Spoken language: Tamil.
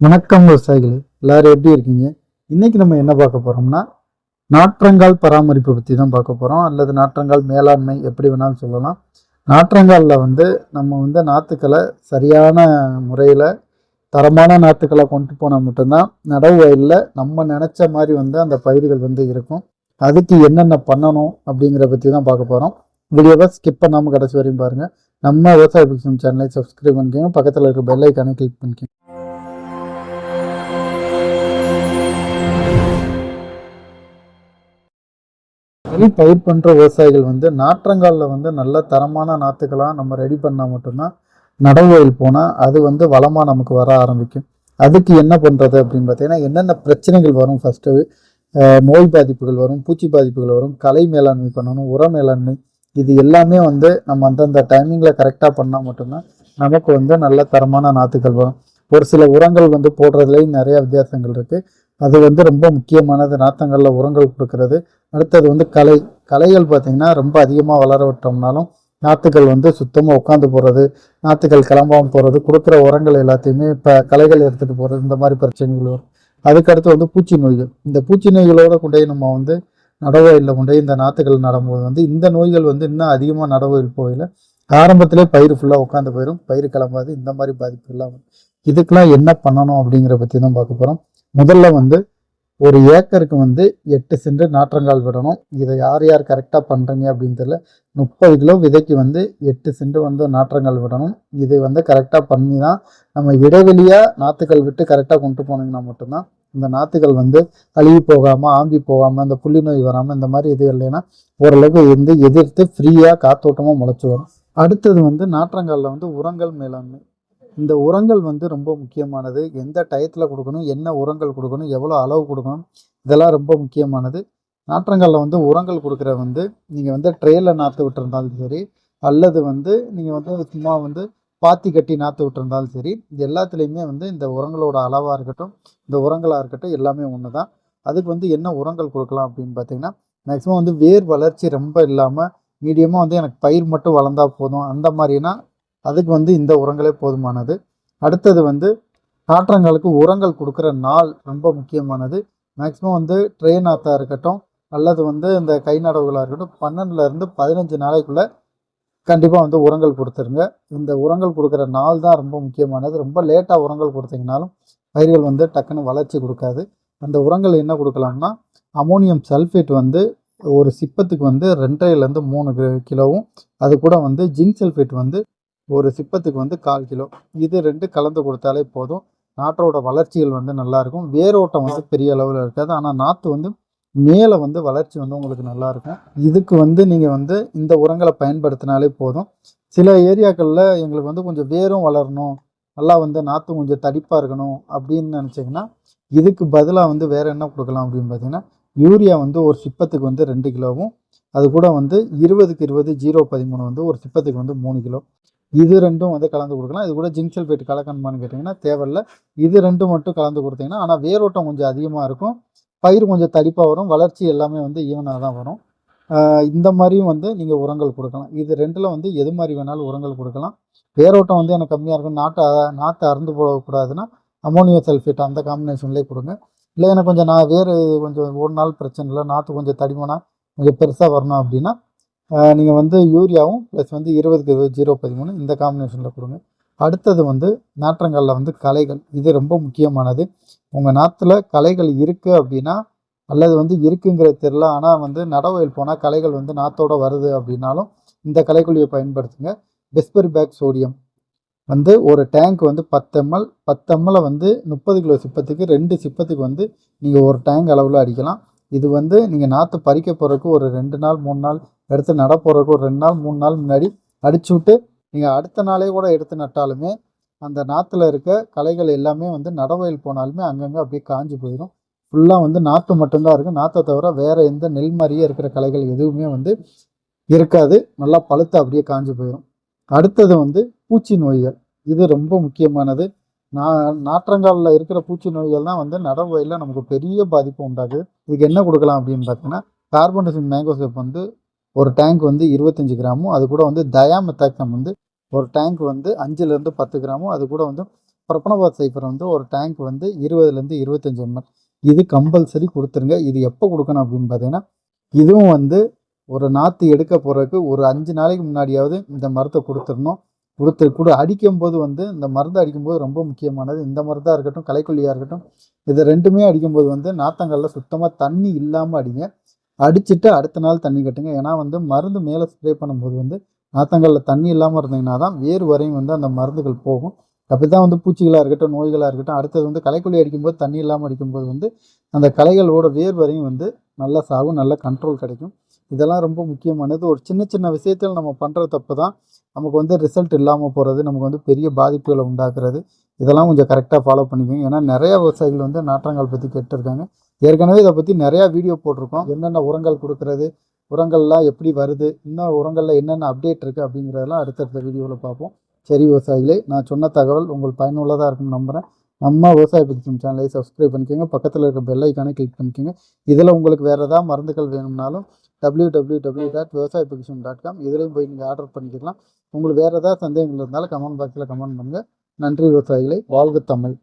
வணக்கம் விவசாயிகளே எல்லாரும் எப்படி இருக்கீங்க? இன்னைக்கு நம்ம என்ன பார்க்க போறோம்னா நாற்றங்கால் பராமரிப்பு பற்றி தான் பார்க்க போகிறோம் அல்லது நாற்றங்கால் மேலாண்மை எப்படி வேணாலும் சொல்லலாம். நாற்றங்காலில் வந்து நம்ம வந்து நாற்றுக்களை சரியான முறையில் தரமான நாற்றுக்களை கொண்டு போனால் மட்டும்தான் நடவு வயலில் நம்ம நினச்ச மாதிரி வந்து அந்த பயிர்கள் வந்து இருக்கும். அதுக்கு என்னென்ன பண்ணணும் அப்படிங்கிற பற்றி தான் பார்க்க போகிறோம் வீடியோவை ஸ்கிப் பண்ணாமல் கடைசி வரையும் பாருங்கள் நம்ம விவசாய பிக்சன் சேனலை சப்ஸ்கிரைப் பண்ணிக்கோங்க. பக்கத்தில் இருக்க பெல்லை ஐக்கானை கிளிக் பண்ணிக்கோங்க. நெல் பயிர் பண்ணுற விவசாயிகள் வந்து நாற்றங்காலில் வந்து நல்ல தரமான நாற்றுக்களாக நம்ம ரெடி பண்ணால் மட்டும்தான் நடைமுறையில் போனால் அது வந்து வளமாக நமக்கு வர ஆரம்பிக்கும். அதுக்கு என்ன பண்ணுறது அப்படின்னு பார்த்தீங்கன்னா என்னென்ன பிரச்சனைகள் வரும் ஃபஸ்ட்டு நோய் பாதிப்புகள் வரும் பூச்சி பாதிப்புகள் வரும் கலை மேலாண்மை பண்ணணும் உர மேலாண்மை இது எல்லாமே வந்து நம்ம அந்தந்த டைமிங்கில் கரெக்டாக பண்ணால் மட்டும்தான் நமக்கு வந்து நல்ல தரமான நாற்றுக்கள் வரும். ஒரு சில உரங்கள் வந்து போடுறதுலேயும் நிறைய வித்தியாசங்கள் இருக்குது அது வந்து ரொம்ப முக்கியமானது. நாற்றங்களில் உரங்கள் கொடுக்கறது. அடுத்தது வந்து கலை. கலைகள் பார்த்திங்கன்னா ரொம்ப அதிகமாக வளர விட்டோம்னாலும் நாற்றுகள் வந்து சுத்தமாக உட்காந்து போகிறது நாற்றுகள் கிளம்பாமல் போகிறது கொடுக்குற உரங்கள் எல்லாத்தையுமே இப்போ களைகள் எடுத்துகிட்டு போகிறது இந்த மாதிரி பிரச்சனைகள் வரும். அதுக்கடுத்து வந்து பூச்சி நோய்கள். இந்த பூச்சி நோய்களோட கொண்டே நம்ம வந்து நடவயிலில் கொண்டே இந்த நாற்றுகள் நடும்போது வந்து இந்த நோய்கள் வந்து இன்னும் அதிகமாக நடவயில் போகல ஆரம்பத்திலே பயிர் ஃபுல்லாக உட்காந்து போயிடும் பயிர் கிளம்பாது. இந்த மாதிரி பாதிப்பு இல்லாமல் இதுக்கெல்லாம் என்ன பண்ணணும் அப்படிங்கிற பற்றி தான் பார்க்க போகிறோம் முதல்ல வந்து ஒரு ஏக்கருக்கு வந்து எட்டு சென்று நாற்றங்கால் விடணும். இதை யார் யார் கரெக்டாக பண்ணுறீங்க அப்படின்னு தெரியல. முப்பது கிலோ விதைக்கு வந்து எட்டு சென்று வந்து நாற்றங்கால் விடணும். இது வந்து கரெக்டாக பண்ணி தான் நம்ம இடைவெளியாக நாற்றுக்கள் விட்டு கரெக்டாக கொண்டு போனீங்கன்னா மட்டும்தான் இந்த நாற்றுகள் வந்து அழுகி போகாமல் ஆம்பி போகாமல் இந்த புள்ளி நோய் வராமல் இந்த மாதிரி இது இல்லைன்னா ஓரளவுக்கு வந்து எதிர்த்து ஃப்ரீயாக காத்தோட்டமாக முளைச்சி வரும். அடுத்தது வந்து நாற்றங்காலில் வந்து உரங்கள் மேலாண்மை. இந்த உரங்கள் வந்து ரொம்ப முக்கியமானது. எந்த டயத்தில் கொடுக்கணும் என்ன உரங்கள் கொடுக்கணும் எவ்வளோ அளவு கொடுக்கணும் இதெல்லாம் ரொம்ப முக்கியமானது. நாற்றங்களில் வந்து உரங்கள் கொடுக்குற வந்து நீங்கள் வந்து ட்ரேயில் நாற்று விட்டுருந்தாலும் சரி அல்லது வந்து நீங்கள் வந்து சும்மா வந்து பாத்தி கட்டி நாற்று விட்டுருந்தாலும் சரி இது எல்லாத்துலேயுமே வந்து இந்த உரங்களோட அளவாக இருக்கட்டும் இந்த உரங்களாக இருக்கட்டும் எல்லாமே ஒன்று தான் அதுக்கு வந்து என்ன உரங்கள் கொடுக்கலாம் அப்படின்னு பார்த்தீங்கன்னா மேக்ஸிமம் வந்து வேர் வளர்ச்சி ரொம்ப இல்லாமல் மீடியமாக வந்து எனக்கு பயிர் மட்டும் வளர்ந்தா போதும். அந்த மாதிரினா அதுக்கு வந்து இந்த உரங்களே போதுமானது. அடுத்தது வந்து நாற்றங்களுக்கு உரங்கள் கொடுக்குற நாள் ரொம்ப முக்கியமானது. மேக்ஸிமம் வந்து ட்ரே நாத்தாக இருக்கட்டும் அல்லது வந்து இந்த கை நடவுகளாக இருக்கட்டும் பன்னெண்டுலேருந்து பதினஞ்சு நாளைக்குள்ளே கண்டிப்பாக வந்து உரங்கள் கொடுத்துருங்க. இந்த உரங்கள் கொடுக்குற நாள் தான் ரொம்ப முக்கியமானது. ரொம்ப லேட்டாக உரங்கள் கொடுத்தீங்கனாலும் பயிர்கள் வந்து டக்குன்னு வளர்ச்சி கொடுக்காது. அந்த உரங்கள் என்ன கொடுக்கலாம்னா அமோனியம் சல்ஃபேட் வந்து ஒரு சிப்பத்துக்கு வந்து ரெண்டரைலேருந்து மூணு கிலோவும் அது கூட வந்து ஜிங்க் சல்ஃபேட் வந்து ஒரு சிப்பத்துக்கு வந்து கால் கிலோ. இது ரெண்டு கலந்து கொடுத்தாலே போதும். நாற்றோட வளர்ச்சிகள் வந்து நல்லா இருக்கும் வேரோட்டம் வந்து பெரிய அளவில் இருக்காது. ஆனால் நாற்று வந்து மேலே வந்து வளர்ச்சி வந்து உங்களுக்கு நல்லா இருக்கும் இதுக்கு வந்து நீங்கள் வந்து இந்த உரங்களை பயன்படுத்தினாலே போதும். சில ஏரியாக்களில் எங்களுக்கு வந்து கொஞ்சம் வேரும் வளரணும். நல்லா வந்து நாற்று கொஞ்சம் தடிப்பாக இருக்கணும் அப்படின்னு நினச்சிங்கன்னா இதுக்கு பதிலாக வந்து வேறு என்ன கொடுக்கலாம் அப்படின்னு பார்த்தீங்கன்னா யூரியா வந்து ஒரு சிப்பத்துக்கு வந்து ரெண்டு கிலோவும் அது கூட வந்து இருபதுக்கு இருபது ஜீரோ பதிமூணு வந்து ஒரு சிப்பத்துக்கு வந்து மூணு கிலோ. இது ரெண்டும் வந்து கலந்து கொடுக்கலாம். இது கூட ஜிங்க் சல்ஃபேட் கலக்கணுமான்னு கேட்டிங்கன்னா தேவையில்ல. இது ரெண்டும் மட்டும் கலந்து கொடுத்தீங்கன்னா ஆனால் வேரோட்டம் கொஞ்சம் அதிகமாக இருக்கும். பயிர் கொஞ்சம் தடிப்பாக வரும். வளர்ச்சி எல்லாமே வந்து ஈவனாக தான் வரும். இந்த மாதிரியும் வந்து நீங்கள் உரங்கள் கொடுக்கலாம். இது ரெண்டில் வந்து எது மாதிரி வேணாலும் உரங்கள் கொடுக்கலாம். வேரோட்டம் வந்து எனக்கு கம்மியாக இருக்கும். நாட்டை நாற்றை அறுந்து போகக்கூடாதுன்னா அமோனியம் சல்ஃபேட் அந்த காம்பினேஷன்லேயே கொடுங்க. இல்லை எனக்கு கொஞ்சம் நான் வேறு கொஞ்சம் ஒரு நாள் பிரச்சனை இல்லை. நாற்று கொஞ்சம் தடிமனாக கொஞ்சம் பெருசாக வரணும் அப்படின்னா நீங்கள் வந்து யூரியாவும் ப்ளஸ் வந்து இருபதுக்கு இருபது ஜீரோ பதிமூணு இந்த காம்பினேஷனில் கொடுங்க. அடுத்தது வந்து நாற்றங்காலில் வந்து கலைகள் இது ரொம்ப முக்கியமானது. உங்கள் நாற்றுல கலைகள் இருக்குது அப்படின்னா அல்லது வந்து இருக்குங்கிறது தெரில ஆனால் வந்து நடவயல் போனால் கலைகள் வந்து நாத்தோட வருது அப்படின்னாலும் இந்த கலைக்குழியை பயன்படுத்துங்க. பெஸ்பரி பேக் சோடியம் வந்து ஒரு டேங்க் வந்து பத்து எம்எல் பத்து எம்எல்லை வந்து முப்பது கிலோ சிப்பத்துக்கு ரெண்டு சிப்பத்துக்கு வந்து நீங்கள் ஒரு டேங்க் அளவில் அடிக்கலாம். இது வந்து நீங்கள் நாற்று பறிக்க போகிறதுக்கு ஒரு ரெண்டு நாள் மூணு நாள் எடுத்து நட போகிறதுக்கு ஒரு ரெண்டு நாள் மூணு நாள் முன்னாடி அடிச்சு விட்டு நீங்கள் அடுத்த நாளே கூட எடுத்து நட்டாலுமே அந்த நாற்றுல இருக்க களைகள் எல்லாமே வந்து நடவயல் போனாலுமே அங்கங்கே அப்படியே காஞ்சி போயிடும். ஃபுல்லாக வந்து நாற்று மட்டும்தான் இருக்கும் நாற்றை தவிர வேறு எந்த நெல் மாதிரியே இருக்கிற களைகள் எதுவுமே வந்து இருக்காது. நல்லா பழுத்து அப்படியே காஞ்சு போயிடும். அடுத்தது வந்து பூச்சி நோய்கள். இது ரொம்ப முக்கியமானது. நா நாற்றங்காலில் இருக்கிற பூச்சி நோய்கள் தான் வந்து நடவு நமக்கு பெரிய பாதிப்பு உண்டாகுது இதுக்கு என்ன கொடுக்கலாம் அப்படின்னு பார்த்தீங்கன்னா கார்பன்டசின் மேங்கோசேப் வந்து ஒரு டேங்க் வந்து இருபத்தஞ்சி கிராமும் அது கூட வந்து தயாமெத்தாக்சம் வந்து ஒரு டேங்க் வந்து அஞ்சுலேருந்து பத்து கிராமும் அது கூட வந்து பிரபனபாத் சைஃபர் வந்து ஒரு டேங்க் வந்து இருபதுலேருந்து இருபத்தஞ்சி எம்எல் இது கம்பல்சரி கொடுத்துருங்க. இது எப்போ கொடுக்கணும் அப்படின்னு பார்த்தீங்கன்னா இதுவும் வந்து ஒரு நாற்று எடுக்க போகிறதுக்கு ஒரு அஞ்சு நாளைக்கு முன்னாடியாவது இந்த மரத்தை கொடுத்துடணும். கொடுத்து கூட அடிக்கும்போது வந்து இந்த மருந்து அடிக்கும்போது ரொம்ப முக்கியமானது. இந்த மருந்தாக இருக்கட்டும் களைக்கொல்லியாக இருக்கட்டும் இது ரெண்டுமே அடிக்கும்போது வந்து நாத்தங்களில் சுத்தமாக தண்ணி இல்லாமல் அடிங்க. அடிச்சுட்டு அடுத்த நாள் தண்ணி கட்டுங்க. ஏன்னா வந்து மருந்து மேலே ஸ்ப்ரே பண்ணும்போது வந்து நாத்தங்களில் தண்ணி இல்லாமல் இருந்தீங்கன்னா தான் வேறு வரையும் வந்து அந்த மருந்துகள் போகும். அப்படி தான் வந்து பூச்சிகளாக இருக்கட்டும் நோய்களாக இருக்கட்டும் அடுத்தது வந்து களைக்கொல்லி அடிக்கும்போது தண்ணி இல்லாமல் அடிக்கும்போது வந்து அந்த களைகளோட வேர் வரையும் வந்து நல்லா சாகும் நல்ல கண்ட்ரோல் கிடைக்கும். இதெல்லாம் ரொம்ப முக்கியமானது. ஒரு சின்ன சின்ன விஷயத்தில் நம்ம பண்ணுற தப்பு தான். நமக்கு வந்து ரிசல்ட் இல்லாமல் போகிறது நமக்கு வந்து பெரிய பாதிப்புகளை உண்டாக்குறது. இதெல்லாம் கொஞ்சம் கரெக்டாக ஃபாலோ பண்ணிக்கோங்க. ஏன்னா நிறையா விவசாயிகள் வந்து நாற்றங்கால் பற்றி கேட்டிருக்காங்க. ஏற்கனவே இதை பற்றி நிறையா வீடியோ போட்டிருக்கோம். என்னென்ன உரங்கள் கொடுக்கறது உரங்கள்லாம் எப்படி வருது இன்னும் உரங்களில் என்னென்ன அப்டேட் இருக்குது அப்படிங்கிறதெல்லாம் அடுத்தடுத்த வீடியோவில் பார்ப்போம். சரி விவசாயிகளே நான் சொன்ன தகவல் உங்களுக்கு பயனுள்ளதாக இருக்கும்னு நம்புகிறேன் நம்ம விவசாய பிடிக்கும் சேனலை சப்ஸ்கிரைப் பண்ணிக்கோங்க. பக்கத்தில் இருக்க பெல் ஐக்கானை கிளிக் பண்ணிக்கோங்க. இதில் உங்களுக்கு வேறு ஏதாவது மருந்துகள் வேணும்னாலும் டபிள்யூ டபிள்யூ டபிள்யூ டாட் விவசாய பொக்கிஷன் டாட் காம் இதுலேயும் போய் நீங்கள் ஆர்டர் பண்ணிக்கலாம். உங்களுக்கு வேறு ஏதாவது சந்தேகங்கள் இருந்தாலும் கமெண்ட் பாக்ஸில் கமெண்ட் பண்ணுங்கள் நன்றி விவசாயிகளை. வாழ்க தமிழ்.